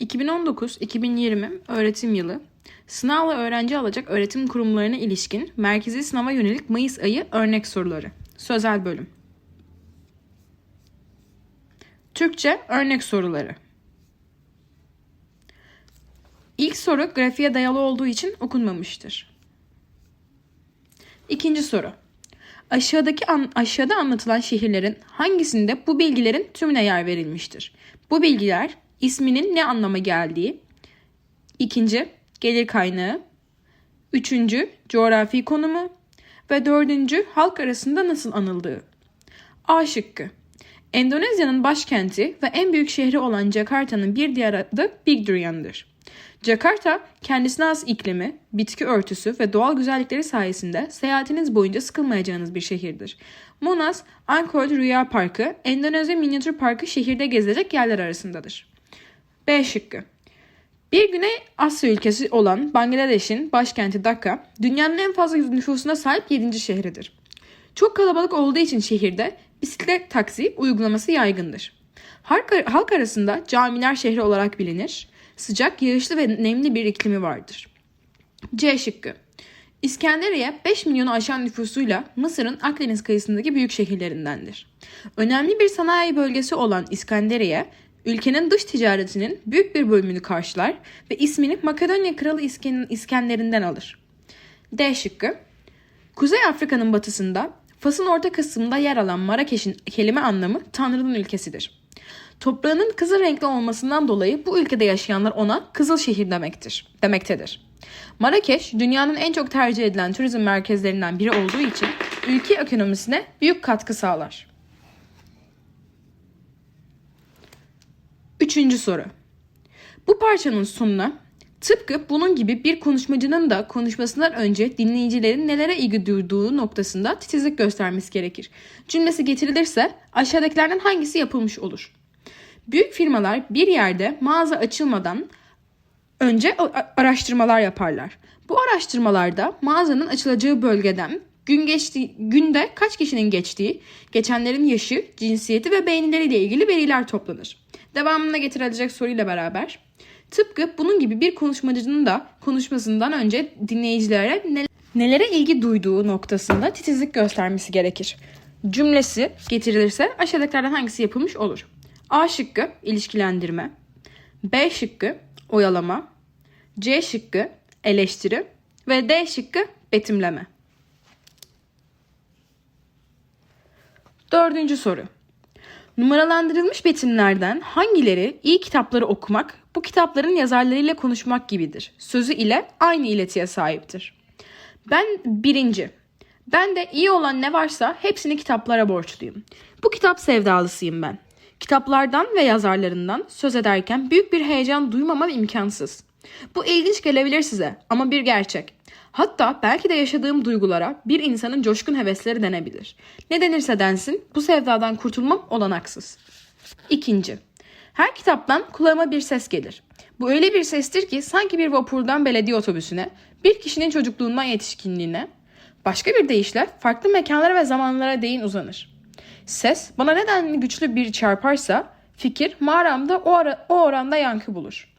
2019-2020 öğretim yılı sınavla öğrenci alacak öğretim kurumlarına ilişkin merkezi sınava yönelik Mayıs ayı örnek soruları. Sözel bölüm. Türkçe örnek soruları. İlk soru grafiğe dayalı olduğu için okunmamıştır. İkinci soru. Aşağıdaki an, aşağıda anlatılan şehirlerin hangisinde bu bilgilerin tümüne yer verilmiştir? Bu bilgiler isminin ne anlama geldiği, ikinci gelir kaynağı, üçüncü coğrafi konumu ve dördüncü halk arasında nasıl anıldığı. A şıkkı. Endonezya'nın başkenti ve en büyük şehri olan Jakarta'nın bir diğer adı Big Durian'dır. Jakarta, kendisine has iklimi, bitki örtüsü ve doğal güzellikleri sayesinde seyahatiniz boyunca sıkılmayacağınız bir şehirdir. Monas, Angkor Rüya Parkı, Endonezya Minyatür Parkı şehirde gezilecek yerler arasındadır. B şıkkı. Bir Güney Asya ülkesi olan Bangladeş'in başkenti Dhaka, dünyanın en fazla nüfusuna sahip 7. şehridir. Çok kalabalık olduğu için şehirde bisiklet taksi uygulaması yaygındır. Halk, arasında camiler şehri olarak bilinir. Sıcak, yağışlı ve nemli bir iklimi vardır. C şıkkı. İskenderiye 5 milyonu aşan nüfusuyla Mısır'ın Akdeniz kıyısındaki büyük şehirlerindendir. Önemli bir sanayi bölgesi olan İskenderiye, ülkenin dış ticaretinin büyük bir bölümünü karşılar ve ismini Makedonya Kralı İskender'inden alır. D şıkkı. Kuzey Afrika'nın batısında, Fas'ın orta kısmında yer alan Marrakeş'in kelime anlamı Tanrı'nın ülkesidir. Toprağının kızıl renkli olmasından dolayı bu ülkede yaşayanlar ona kızıl şehir demektir, demektedir. Marrakeş dünyanın en çok tercih edilen turizm merkezlerinden biri olduğu için ülke ekonomisine büyük katkı sağlar. Üçüncü soru. Bu parçanın sonuna tıpkı bunun gibi bir konuşmacının da konuşmasından önce dinleyicilerin nelere ilgi duyduğu noktasında titizlik göstermesi gerekir. Cümlesi getirilirse aşağıdakilerden hangisi yapılmış olur? Büyük firmalar bir yerde mağaza açılmadan önce araştırmalar yaparlar. Bu araştırmalarda mağazanın açılacağı bölgeden gün geçtiği, günde kaç kişinin geçtiği, geçenlerin yaşı, cinsiyeti ve beğenileriyle ilgili veriler toplanır. Devamında getirilecek soruyla beraber tıpkı bunun gibi bir konuşmacının da konuşmasından önce dinleyicilere nelere ilgi duyduğu noktasında titizlik göstermesi gerekir. Cümlesi getirilirse aşağıdakilerden hangisi yapılmış olur? A şıkkı ilişkilendirme. B şıkkı oyalama. C şıkkı eleştiri. Ve D şıkkı betimleme. Dördüncü soru. Numaralandırılmış betimlerden hangileri iyi kitapları okumak, bu kitapların yazarlarıyla konuşmak gibidir? Sözü ile aynı iletiye sahiptir. Ben birinci. Ben de iyi olan ne varsa hepsini kitaplara borçluyum. Bu kitap sevdalısıyım ben. Kitaplardan ve yazarlarından söz ederken büyük bir heyecan duymamam imkansız. Bu ilginç gelebilir size ama bir gerçek. Hatta belki de yaşadığım duygulara bir insanın coşkun hevesleri denebilir. Ne denirse densin bu sevdadan kurtulmam olanaksız. İkinci. Her kitaptan kulağıma bir ses gelir. Bu öyle bir sestir ki sanki bir vapurdan belediye otobüsüne, bir kişinin çocukluğundan yetişkinliğine, başka bir deyişle farklı mekanlara ve zamanlara değin uzanır. Ses bana nedenli güçlü bir çarparsa fikir mağaramda o, ara, o oranda yankı bulur.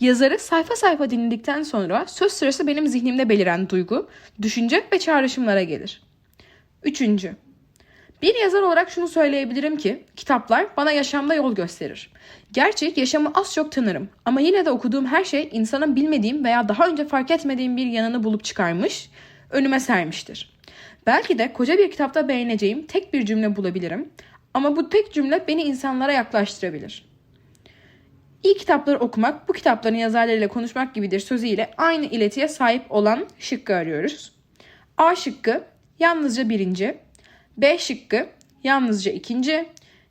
Yazarı sayfa sayfa dinledikten sonra söz sırası benim zihnimde beliren duygu, düşünce ve çağrışımlara gelir. Üçüncü. Bir yazar olarak şunu söyleyebilirim ki kitaplar bana yaşamda yol gösterir. Gerçi yaşamı az çok tanırım ama yine de okuduğum her şey insanın bilmediğim veya daha önce fark etmediğim bir yanını bulup çıkarmış, önüme sermiştir. Belki de koca bir kitapta beğeneceğim tek bir cümle bulabilirim ama bu tek cümle beni insanlara yaklaştırabilir. İyi kitapları okumak, bu kitapların yazarlarıyla konuşmak gibidir sözüyle aynı iletiye sahip olan şıkkı arıyoruz. A şıkkı yalnızca birinci, B şıkkı yalnızca ikinci,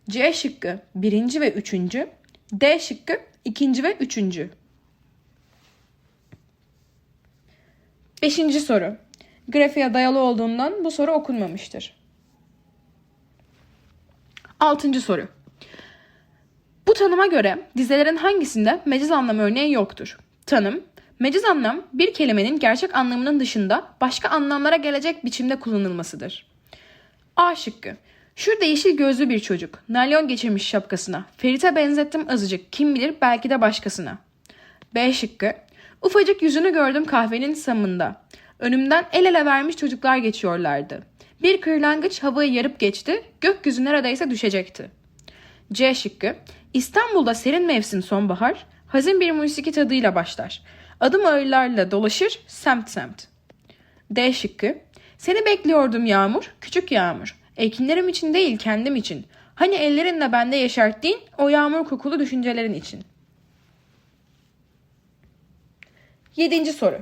C şıkkı birinci ve üçüncü, D şıkkı ikinci ve üçüncü. Beşinci soru grafiğe dayalı olduğundan bu soru okunmamıştır. Altıncı soru. Bu tanıma göre dizelerin hangisinde meciz anlam örneği yoktur? Tanım, meciz anlam bir kelimenin gerçek anlamının dışında başka anlamlara gelecek biçimde kullanılmasıdır. A şıkkı. Şurada yeşil gözlü bir çocuk. Nalyon geçirmiş şapkasına. Ferit'e benzettim azıcık. Kim bilir belki de başkasına. B şıkkı. Ufacık yüzünü gördüm kahvenin samında. Önümden el ele vermiş çocuklar geçiyorlardı. Bir kırlangıç havayı yarıp geçti, gökyüzü neredeyse düşecekti. C şıkkı. İstanbul'da serin mevsim sonbahar, hazin bir musiki tadıyla başlar. Adım ağırlarla dolaşır, semt semt. D şıkkı. Seni bekliyordum yağmur, küçük yağmur. Ekinlerim için değil kendim için. Hani ellerinle bende yeşerttiğin o yağmur kokulu düşüncelerin için. Yedinci soru.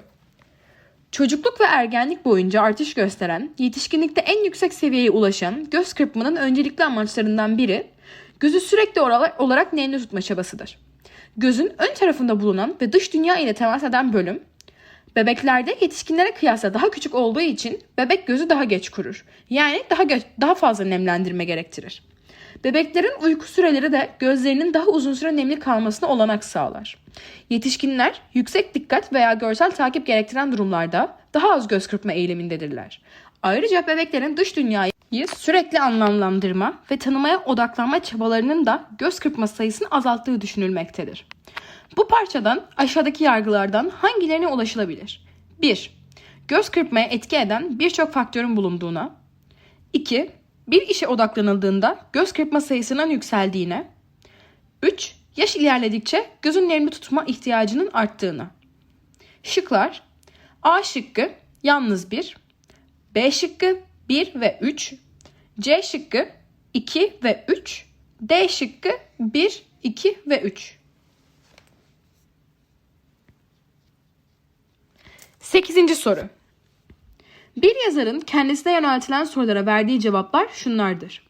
Çocukluk ve ergenlik boyunca artış gösteren, yetişkinlikte en yüksek seviyeye ulaşan göz kırpmanın öncelikli amaçlarından biri, gözü sürekli olarak, nemli tutma çabasıdır. Gözün ön tarafında bulunan ve dış dünya ile temas eden bölüm, bebeklerde yetişkinlere kıyasla daha küçük olduğu için bebek gözü daha geç kurur. Yani daha ge- daha fazla nemlendirme gerektirir. Bebeklerin uyku süreleri de gözlerinin daha uzun süre nemli kalmasına olanak sağlar. Yetişkinler yüksek dikkat veya görsel takip gerektiren durumlarda daha az göz kırpma eğilimindedirler. Ayrıca bebeklerin dış dünyayı sürekli anlamlandırma ve tanımaya odaklanma çabalarının da göz kırpma sayısını azalttığı düşünülmektedir. Bu parçadan aşağıdaki yargılardan hangilerine ulaşılabilir? 1. Göz kırpmaya etki eden birçok faktörün bulunduğuna. 2. Bir işe odaklanıldığında göz kırpma sayısının yükseldiğine. 3. Yaş ilerledikçe gözün nemli tutma ihtiyacının arttığına. Şıklar A şıkkı yalnız 1, B şıkkı 1 ve 3, C şıkkı 2 ve 3, D şıkkı 1, 2 ve 3. 8. soru. Bir yazarın kendisine yöneltilen sorulara verdiği cevaplar şunlardır.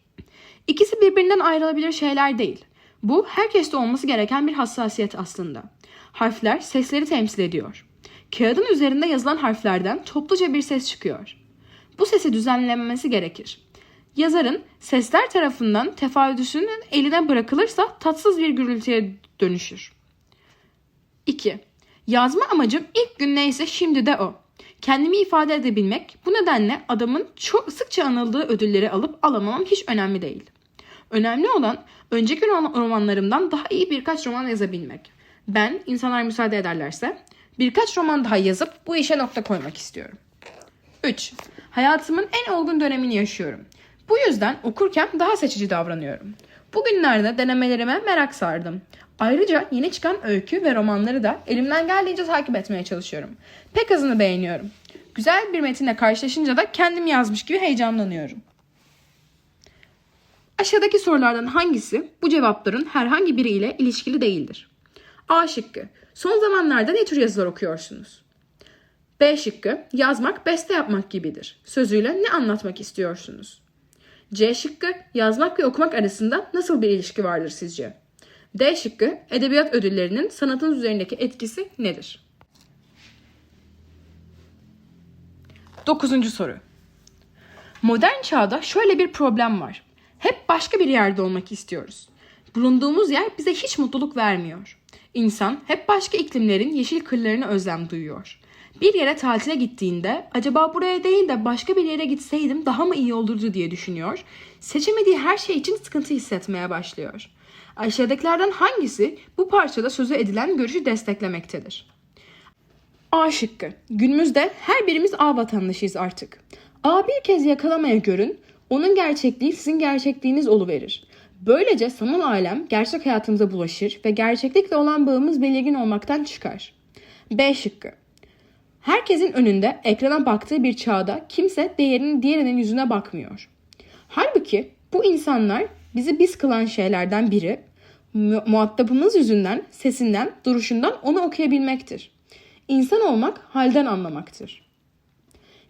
İkisi birbirinden ayrılabilir şeyler değil. Bu herkeste olması gereken bir hassasiyet aslında. Harfler sesleri temsil ediyor. Kağıdın üzerinde yazılan harflerden topluca bir ses çıkıyor. Bu sesi düzenlenmesi gerekir. Yazarın sesler tarafından tefaüdüsünün eline bırakılırsa tatsız bir gürültüye dönüşür. 2. Yazma amacım ilk gün neyse şimdi de o. Kendimi ifade edebilmek, bu nedenle adamın çok sıkça anıldığı ödülleri alıp alamamam hiç önemli değil. Önemli olan önceki romanlarımdan daha iyi birkaç roman yazabilmek. Ben insanlar müsaade ederlerse birkaç roman daha yazıp bu işe nokta koymak istiyorum. 3. Hayatımın en olgun dönemini yaşıyorum. Bu yüzden okurken daha seçici davranıyorum. Bugünlerde denemelerime merak sardım. Ayrıca yeni çıkan öykü ve romanları da elimden geldiğince takip etmeye çalışıyorum. Pek azını beğeniyorum. Güzel bir metinle karşılaşınca da kendim yazmış gibi heyecanlanıyorum. Aşağıdaki sorulardan hangisi bu cevapların herhangi biriyle ilişkili değildir? A şıkkı. Son zamanlarda ne tür yazılar okuyorsunuz? B şıkkı. Yazmak beste yapmak gibidir. Sözüyle ne anlatmak istiyorsunuz? C şıkkı. Yazmak ve okumak arasında nasıl bir ilişki vardır sizce? D şıkkı. Edebiyat ödüllerinin sanatın üzerindeki etkisi nedir? Dokuzuncu soru. Modern çağda şöyle bir problem var. Hep başka bir yerde olmak istiyoruz. Bulunduğumuz yer bize hiç mutluluk vermiyor. İnsan hep başka iklimlerin yeşil kırlarına özlem duyuyor. Bir yere tatile gittiğinde acaba buraya değil de başka bir yere gitseydim daha mı iyi olurdu diye düşünüyor. Seçemediği her şey için sıkıntı hissetmeye başlıyor. Aşağıdakilerden hangisi bu parçada sözü edilen görüşü desteklemektedir? A şıkkı. Günümüzde her birimiz A vatandaşıyız artık. A bir kez yakalamaya görün, onun gerçekliği sizin gerçekliğiniz oluverir. Böylece sanal alem gerçek hayatımıza bulaşır ve gerçeklikle olan bağımız belirgin olmaktan çıkar. B şıkkı. Herkesin önünde ekrana baktığı bir çağda kimse değerinin diğerinin yüzüne bakmıyor. Halbuki bu insanlar bizi biz kılan şeylerden biri mu- muhatabımız yüzünden, sesinden, duruşundan onu okuyabilmektir. İnsan olmak halden anlamaktır.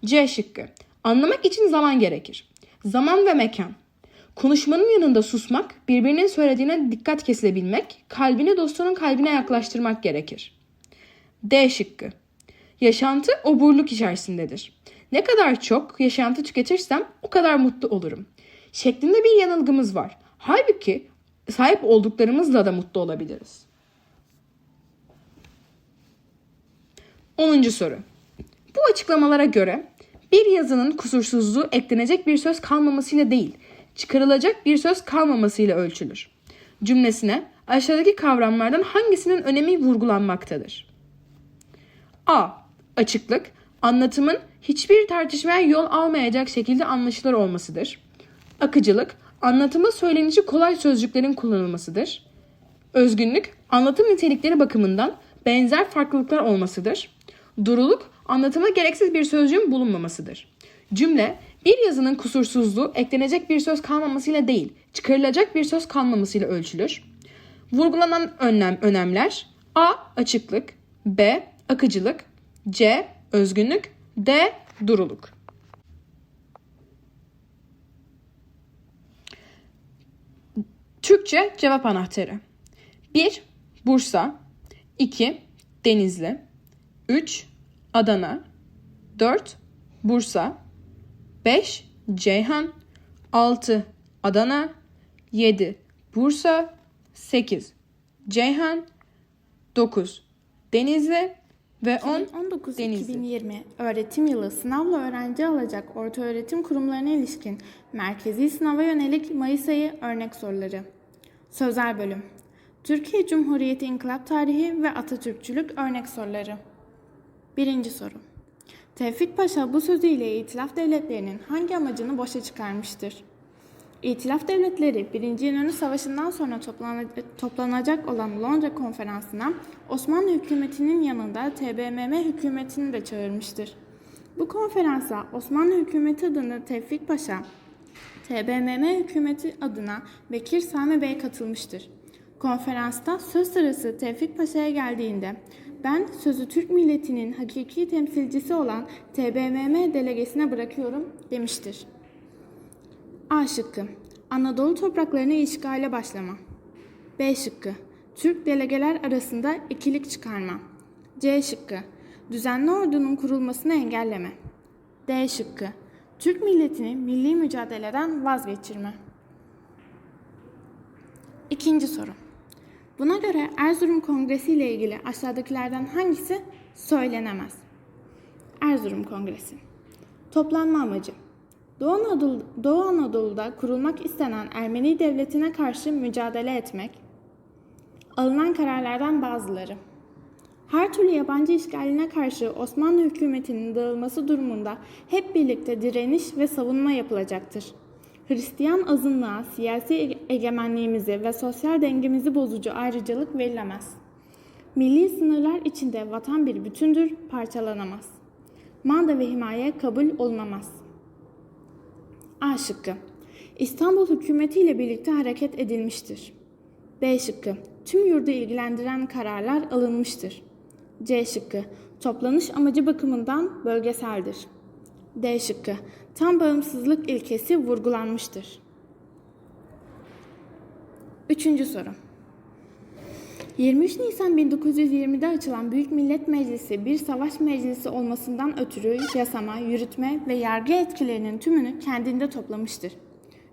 C şıkkı. Anlamak için zaman gerekir. Zaman ve mekan. Konuşmanın yanında susmak, birbirinin söylediğine dikkat kesilebilmek, kalbini dostunun kalbine yaklaştırmak gerekir. D şıkkı. Yaşantı oburluk içerisindedir. Ne kadar çok yaşantı tüketirsem o kadar mutlu olurum. Şeklinde bir yanılgımız var. Halbuki sahip olduklarımızla da mutlu olabiliriz. 10. soru. Bu açıklamalara göre bir yazının kusursuzluğu eklenecek bir söz kalmamasıyla değil, çıkarılacak bir söz kalmamasıyla ölçülür. Cümlesine Aşağıdaki kavramlardan hangisinin önemi vurgulanmaktadır? A. Açıklık, anlatımın hiçbir tartışmaya yol almayacak şekilde anlaşılır olmasıdır. Akıcılık, anlatımı söylenişi kolay sözcüklerin kullanılmasıdır. Özgünlük, anlatım nitelikleri bakımından benzer farklılıklar olmasıdır. Duruluk, anlatımda gereksiz bir sözcüğün bulunmamasıdır. Cümle, bir yazının kusursuzluğu eklenecek bir söz kalmamasıyla değil, çıkarılacak bir söz kalmamasıyla ölçülür. Vurgulanan önlem, önemler A. Açıklık B. Akıcılık C. Özgünlük D. Duruluk Türkçe cevap anahtarı 1. Bursa 2. Denizli 3. Adana 4. Bursa 5. Ceyhan 6. Adana 7. Bursa 8. Ceyhan 9. Denizli ve 10 Denizli. 2019-2020 öğretim yılı sınavla öğrenci alacak ortaöğretim kurumlarına ilişkin merkezi sınava yönelik Mayıs ayı örnek soruları. Sözel bölüm. Türkiye Cumhuriyeti İnkılap Tarihi ve Atatürkçülük örnek soruları. Birinci soru. Tevfik Paşa bu sözüyle İtilaf devletlerinin hangi amacını boşa çıkarmıştır? İtilaf devletleri 1. İnönü Savaşı'ndan sonra toplana- toplanacak olan Londra Konferansı'na Osmanlı hükümetinin yanında TBMM hükümetini de çağırmıştır. Bu konferansa Osmanlı hükümeti adına Tevfik Paşa, TBMM hükümeti adına Bekir Sami Bey katılmıştır. Konferansta söz sırası Tevfik Paşa'ya geldiğinde ben sözü Türk milletinin hakiki temsilcisi olan TBMM delegesine bırakıyorum demiştir. A şıkkı. Anadolu topraklarını işgale başlama. B şıkkı. Türk delegeler arasında ikilik çıkarma. C şıkkı. Düzenli ordunun kurulmasını engelleme. D şıkkı. Türk milletini milli mücadeleden vazgeçirme. İkinci soru. Buna göre Erzurum Kongresi ile ilgili aşağıdakilerden hangisi söylenemez? Erzurum Kongresi. Toplanma amacı. Doğu, Anadolu, Doğu Anadolu'da kurulmak istenen Ermeni devletine karşı mücadele etmek. Alınan kararlardan bazıları. Her türlü yabancı işgaline karşı Osmanlı hükümetinin dağılması durumunda hep birlikte direniş ve savunma yapılacaktır. Hristiyan azınlığa siyasi ege- egemenliğimizi ve sosyal dengemizi bozucu ayrıcalık verilemez. Milli sınırlar içinde vatan bir bütündür, parçalanamaz. Manda ve himaye kabul olunamaz. A şıkkı. İstanbul hükümeti ile birlikte hareket edilmiştir. B şıkkı. Tüm yurdu ilgilendiren kararlar alınmıştır. C şıkkı. Toplanış amacı bakımından bölgeseldir. D şıkkı. Tam bağımsızlık ilkesi vurgulanmıştır. Üçüncü soru. 23 Nisan 1920'de açılan Büyük Millet Meclisi bir savaş meclisi olmasından ötürü yasama, yürütme ve yargı etkilerinin tümünü kendinde toplamıştır.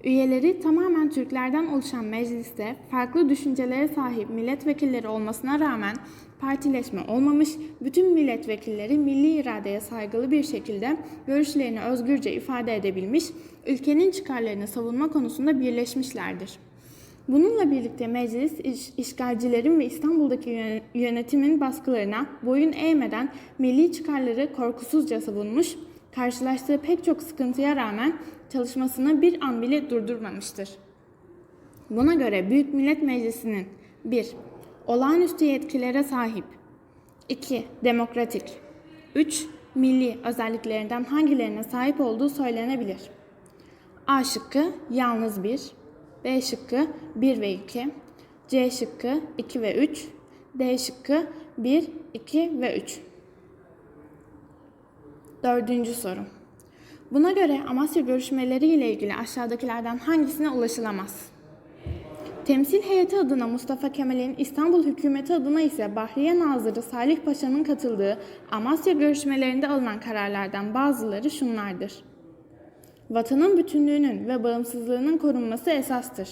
Üyeleri tamamen Türklerden oluşan mecliste farklı düşüncelere sahip milletvekilleri olmasına rağmen partileşme olmamış, bütün milletvekilleri milli iradeye saygılı bir şekilde görüşlerini özgürce ifade edebilmiş, ülkenin çıkarlarını savunma konusunda birleşmişlerdir. Bununla birlikte meclis iş- işgalcilerin ve İstanbul'daki yö- yönetimin baskılarına boyun eğmeden milli çıkarları korkusuzca savunmuş, karşılaştığı pek çok sıkıntıya rağmen çalışmasını bir an bile durdurmamıştır. Buna göre Büyük Millet Meclisi'nin 1. Olağanüstü yetkilere sahip 2. Demokratik 3. Milli özelliklerinden hangilerine sahip olduğu söylenebilir. A şıkkı yalnız 1, B şıkkı 1 ve 2, C şıkkı 2 ve 3, D şıkkı 1, 2 ve 3. Dördüncü soru. Buna göre Amasya görüşmeleri ile ilgili aşağıdakilerden hangisine ulaşılamaz? Temsil heyeti adına Mustafa Kemal'in, İstanbul hükümeti adına ise Bahriye Nazırı Salih Paşa'nın katıldığı Amasya görüşmelerinde alınan kararlardan bazıları şunlardır. Vatanın bütünlüğünün ve bağımsızlığının korunması esastır.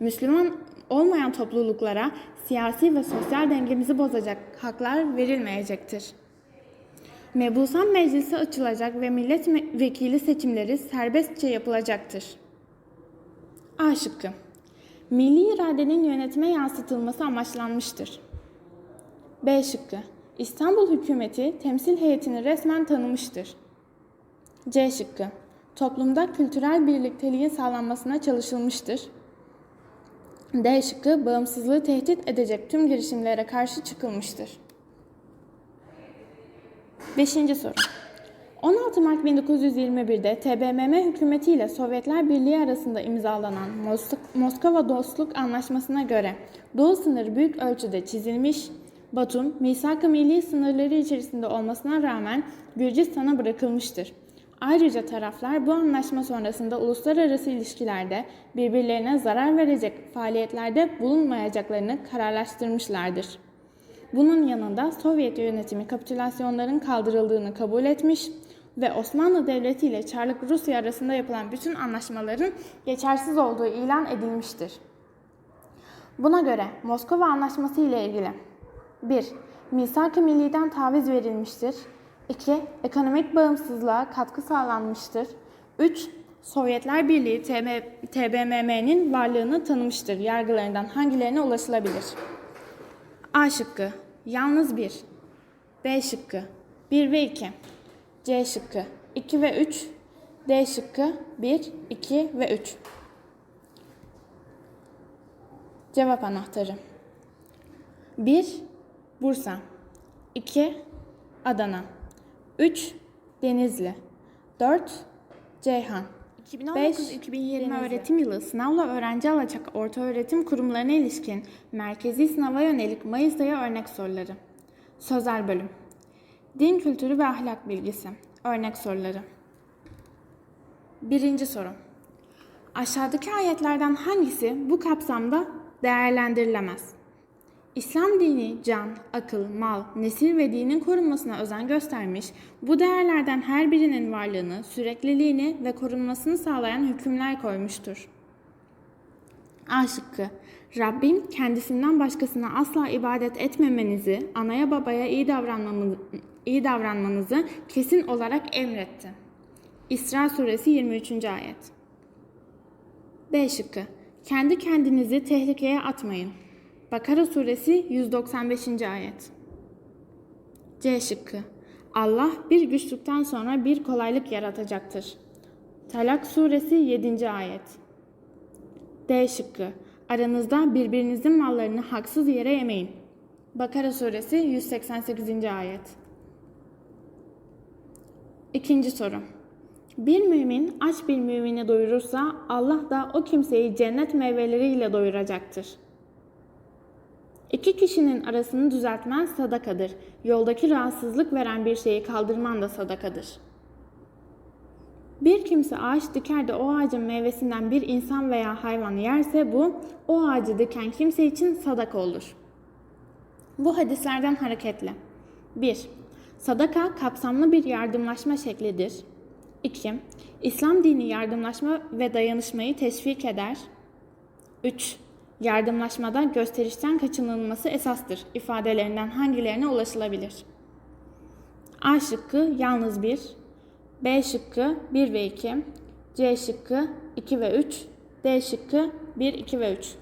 Müslüman olmayan topluluklara siyasi ve sosyal dengemizi bozacak haklar verilmeyecektir. Mebusan Meclisi açılacak ve milletvekili seçimleri serbestçe yapılacaktır. A şıkkı. Milli iradenin yönetime yansıtılması amaçlanmıştır. B şıkkı. İstanbul hükümeti temsil heyetini resmen tanımıştır. C şıkkı. Toplumda kültürel birlikteliğin sağlanmasına çalışılmıştır. D şıkkı. Bağımsızlığı tehdit edecek tüm girişimlere karşı çıkılmıştır. Beşinci soru. 16 Mart 1921'de TBMM hükümeti ile Sovyetler Birliği arasında imzalanan Mos- Moskova Dostluk Anlaşması'na göre Doğu sınırı büyük ölçüde çizilmiş, Batum, misak-ı milli sınırları içerisinde olmasına rağmen Gürcistan'a bırakılmıştır. Ayrıca taraflar bu anlaşma sonrasında uluslararası ilişkilerde birbirlerine zarar verecek faaliyetlerde bulunmayacaklarını kararlaştırmışlardır. Bunun yanında Sovyet yönetimi kapitülasyonların kaldırıldığını kabul etmiş ve Osmanlı Devleti ile Çarlık Rusya arasında yapılan bütün anlaşmaların geçersiz olduğu ilan edilmiştir. Buna göre Moskova Anlaşması ile ilgili 1. Misak-ı Milli'den taviz verilmiştir. 2. Ekonomik bağımsızlığa katkı sağlanmıştır. 3. Sovyetler Birliği TBMM'nin varlığını tanımıştır. Yargılarından hangilerine ulaşılabilir? A şıkkı yalnız 1. B şıkkı 1 ve 2. C şıkkı 2 ve 3. D şıkkı 1, 2 ve 3. Cevap anahtarı. 1. Bursa 2. Adana 3. Denizli 4. Ceyhan 2019-2020 öğretim yılı sınavla öğrenci alacak orta öğretim kurumlarına ilişkin merkezi sınava yönelik Mayıs ayı örnek soruları. Sözel bölüm. Din kültürü ve ahlak bilgisi. Örnek soruları. Birinci soru. Aşağıdaki ayetlerden hangisi bu kapsamda değerlendirilemez? İslam dini can, akıl, mal, nesil ve dinin korunmasına özen göstermiş, bu değerlerden her birinin varlığını, sürekliliğini ve korunmasını sağlayan hükümler koymuştur. A şıkkı. Rabbim kendisinden başkasına asla ibadet etmemenizi, anaya babaya iyi, iyi davranmanızı kesin olarak emretti. İsra suresi 23. ayet. B şıkkı. Kendi kendinizi tehlikeye atmayın. Bakara suresi 195. ayet. C şıkkı. Allah bir güçlükten sonra bir kolaylık yaratacaktır. Talak suresi 7. ayet. D şıkkı. Aranızda birbirinizin mallarını haksız yere yemeyin. Bakara suresi 188. ayet. İkinci soru. Bir mümin aç bir mümini doyurursa Allah da o kimseyi cennet meyveleriyle doyuracaktır. İki kişinin arasını düzeltmen sadakadır. Yoldaki rahatsızlık veren bir şeyi kaldırman da sadakadır. Bir kimse ağaç diker de o ağacın meyvesinden bir insan veya hayvan yerse bu o ağacı diken kimse için sadaka olur. Bu hadislerden hareketle. 1. Sadaka kapsamlı bir yardımlaşma şeklidir. 2. İslam dini yardımlaşma ve dayanışmayı teşvik eder. 3. Yardımlaşmada gösterişten kaçınılması esastır ifadelerinden hangilerine ulaşılabilir? A şıkkı yalnız 1, B şıkkı 1 ve 2, C şıkkı 2 ve 3, D şıkkı 1, 2 ve 3.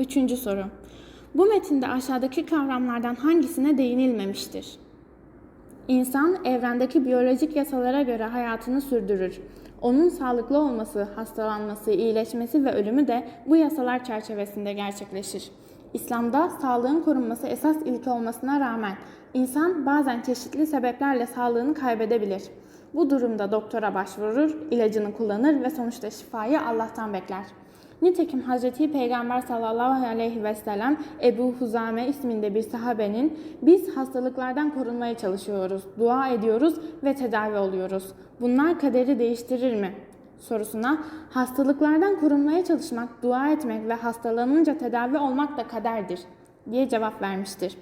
Üçüncü soru. Bu metinde aşağıdaki kavramlardan hangisine değinilmemiştir? İnsan evrendeki biyolojik yasalara göre hayatını sürdürür. Onun sağlıklı olması, hastalanması, iyileşmesi ve ölümü de bu yasalar çerçevesinde gerçekleşir. İslam'da sağlığın korunması esas ilke olmasına rağmen insan bazen çeşitli sebeplerle sağlığını kaybedebilir. Bu durumda doktora başvurur, ilacını kullanır ve sonuçta şifayı Allah'tan bekler. Nitekim Hazreti Peygamber sallallahu aleyhi ve sellem Ebu Huzame isminde bir sahabenin biz hastalıklardan korunmaya çalışıyoruz, dua ediyoruz ve tedavi oluyoruz. Bunlar kaderi değiştirir mi? sorusuna hastalıklardan korunmaya çalışmak, dua etmek ve hastalanınca tedavi olmak da kaderdir diye cevap vermiştir.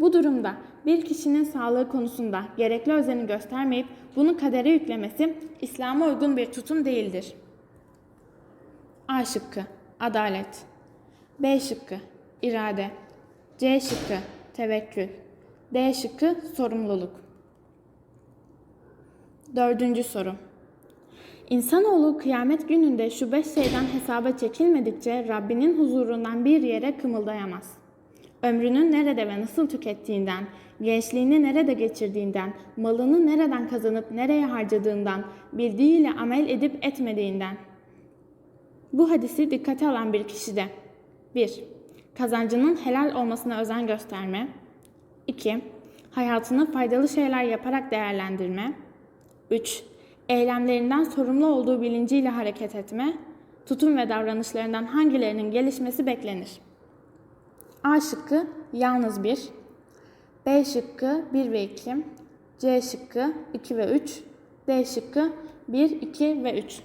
Bu durumda bir kişinin sağlığı konusunda gerekli özeni göstermeyip bunu kadere yüklemesi İslam'a uygun bir tutum değildir. A şıkkı adalet. B şıkkı irade. C şıkkı tevekkül. D şıkkı sorumluluk. Dördüncü soru. İnsanoğlu kıyamet gününde şu beş şeyden hesaba çekilmedikçe Rabbinin huzurundan bir yere kımıldayamaz. Ömrünü nerede ve nasıl tükettiğinden, gençliğini nerede geçirdiğinden, malını nereden kazanıp nereye harcadığından, bildiğiyle amel edip etmediğinden. Bu hadisi dikkate alan bir kişide 1. Kazancının helal olmasına özen gösterme. 2. Hayatını faydalı şeyler yaparak değerlendirme. 3. Eylemlerinden sorumlu olduğu bilinciyle hareket etme. Tutum ve davranışlarından hangilerinin gelişmesi beklenir? A şıkkı yalnız 1. B şıkkı 1 ve 2. C şıkkı 2 ve 3. D şıkkı 1, 2 ve 3.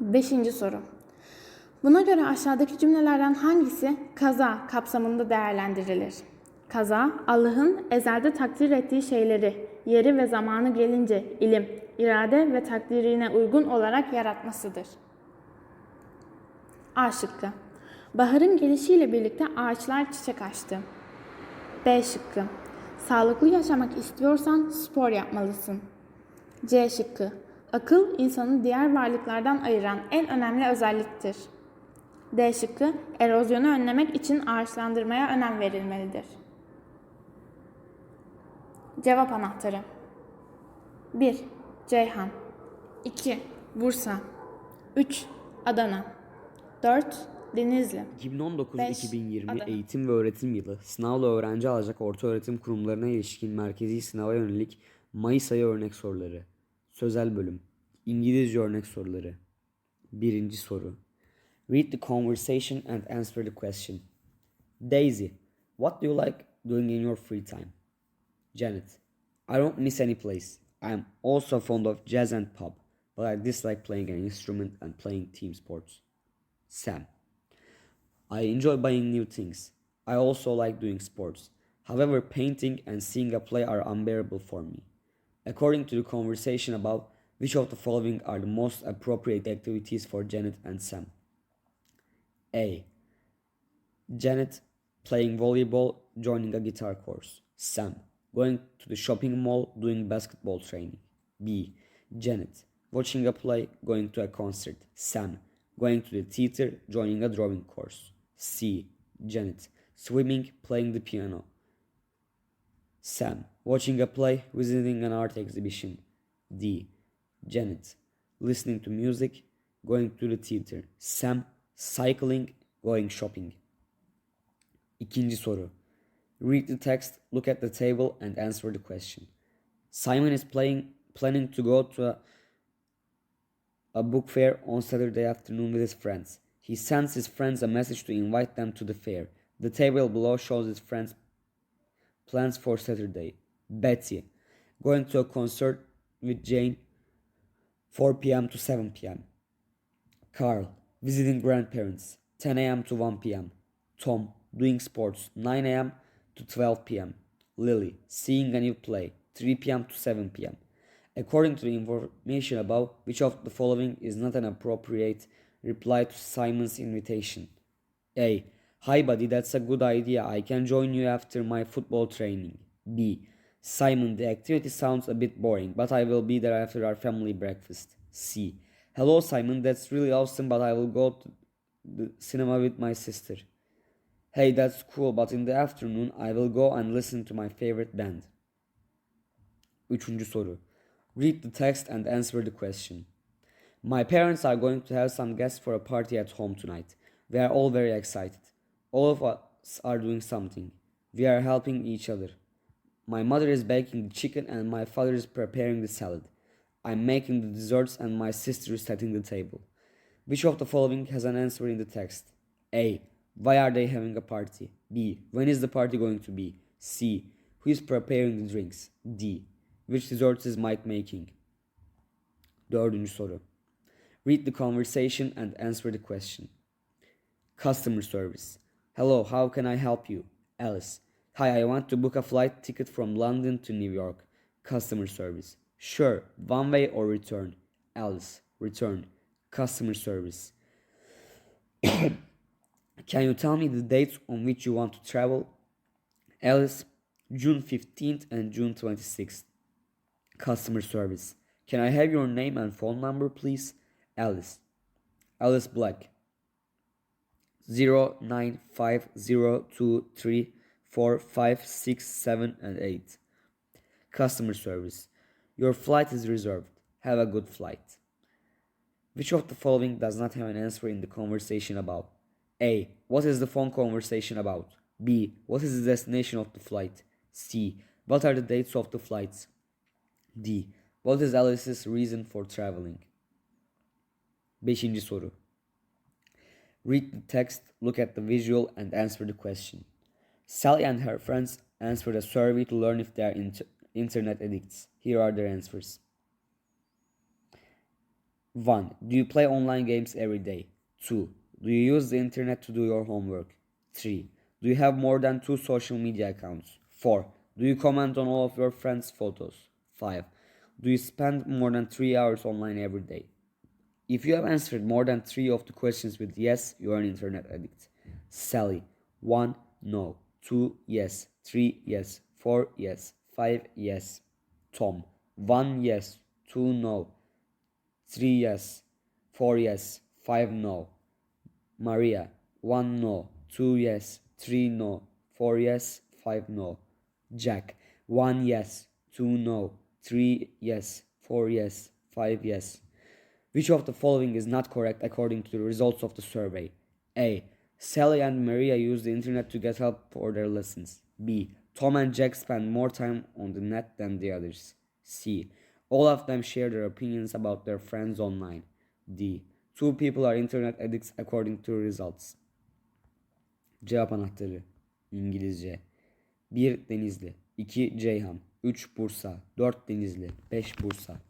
Beşinci soru. Buna göre aşağıdaki cümlelerden hangisi kaza kapsamında değerlendirilir? Kaza, Allah'ın ezelde takdir ettiği şeyleri, yeri ve zamanı gelince ilim, irade ve takdirine uygun olarak yaratmasıdır. A şıkkı. Baharın gelişiyle birlikte ağaçlar çiçek açtı. B şıkkı. Sağlıklı yaşamak istiyorsan spor yapmalısın. C şıkkı. Akıl insanı diğer varlıklardan ayıran en önemli özelliktir. D şıkkı. Erozyonu önlemek için ağaçlandırmaya önem verilmelidir. Cevap anahtarı 1. Ceyhan 2. Bursa 3. Adana 4. Denizli 2019-2020 Adana. eğitim ve öğretim yılı sınavla öğrenci alacak orta öğretim kurumlarına ilişkin merkezi sınava yönelik Mayıs ayı örnek soruları. Sözel bölüm. İngilizce örnek soruları. Birinci soru. Read the conversation and answer the question. Daisy, what do you like doing in your free time? Janet, I don't miss any place. I'm also fond of jazz and pub, but I dislike playing an instrument and playing team sports. Sam, I enjoy buying new things. I also like doing sports. However, painting and seeing a play are unbearable for me. According to the conversation above, which of the following are the most appropriate activities for Janet and Sam? A. Janet playing volleyball, joining a guitar course. Sam going to the shopping mall, doing basketball training. B. Janet watching a play, going to a concert. Sam going to the theater, joining a drawing course. C. Janet swimming, playing the piano. Sam watching a play, visiting an art exhibition. D. Janet listening to music, going to the theater. Sam cycling, going shopping. İkinci soru. Read the text, look at the table and answer the question. Simon is playing planning to go to a, a book fair on Saturday afternoon with his friends. He sends his friends a message to invite them to the fair. The table below shows his friends' plans for Saturday. Betsy. going to a concert with Jane 4 p.m. to 7 p.m. Carl visiting grandparents 10 a.m. to 1 p.m. Tom doing sports 9 a.m. to 12 p.m. Lily seeing a new play 3 p.m. to 7 p.m. According to the information above, which of the following is not an appropriate reply to Simon's invitation? A. Hi buddy, that's a good idea. I can join you after my football training. B. Simon, the activity sounds a bit boring, but I will be there after our family breakfast. C. Hello Simon, that's really awesome, but I will go to the cinema with my sister. Hey, that's cool, but in the afternoon I will go and listen to my favorite band. Üçüncü soru. Read the text and answer the question. My parents are going to have some guests for a party at home tonight. We are all very excited. All of us are doing something. We are helping each other. My mother is baking the chicken and my father is preparing the salad. I'm making the desserts and my sister is setting the table. Which of the following has an answer in the text? A. Why are they having a party? B. When is the party going to be? C. Who is preparing the drinks? D. Which desserts is Mike making? Dördüncü soru. Read the conversation and answer the question. Customer service. Hello, how can I help you? Alice. Hi, I want to book a flight ticket from London to New York. Customer service. Sure, one way or return. Alice. Return. Customer service. Can you tell me the dates on which you want to travel? Alice, June 15th and June 26th. Customer service. Can I have your name and phone number, please? Alice. Alice Black. 095023456 and 8. Customer service. Your flight is reserved. Have a good flight. Which of the following does not have an answer in the conversation above? A. What is the phone conversation about? B. What is the destination of the flight? C. What are the dates of the flights? D. What is Alice's reason for traveling? Beşinci soru. Read the text, look at the visual, and answer the question. Sally and her friends answered a survey to learn if they are inter- internet addicts. Here are their answers. 1. Do you play online games every day? 2. Do you use the internet to do your homework? 3. Do you have more than two social media accounts? 4. Do you comment on all of your friends' photos? 5. Do you spend more than 3 hours online every day? If you have answered more than 3 of the questions with yes, you are an internet addict. Sally 1. No. 2. Yes. 3. Yes. 4. Yes. 5. Yes. Tom 1. Yes. 2. No. 3 yes, 4 yes, 5 no. Maria 1 no, 2 yes, 3 no, 4 yes, 5 no. Jack 1 yes, 2 no, 3 yes, 4 yes, 5 yes. Which of the following is not correct according to the results of the survey? A. Sally and Maria use the internet to get help for their lessons. B. Tom and Jack spend more time on the net than the others. C. All of them share their opinions about their friends online. D. Two people are internet addicts according to results. Cevap anahtarı. İngilizce. 1 Denizli 2 Ceyhan 3 Bursa 4 Denizli 5 Bursa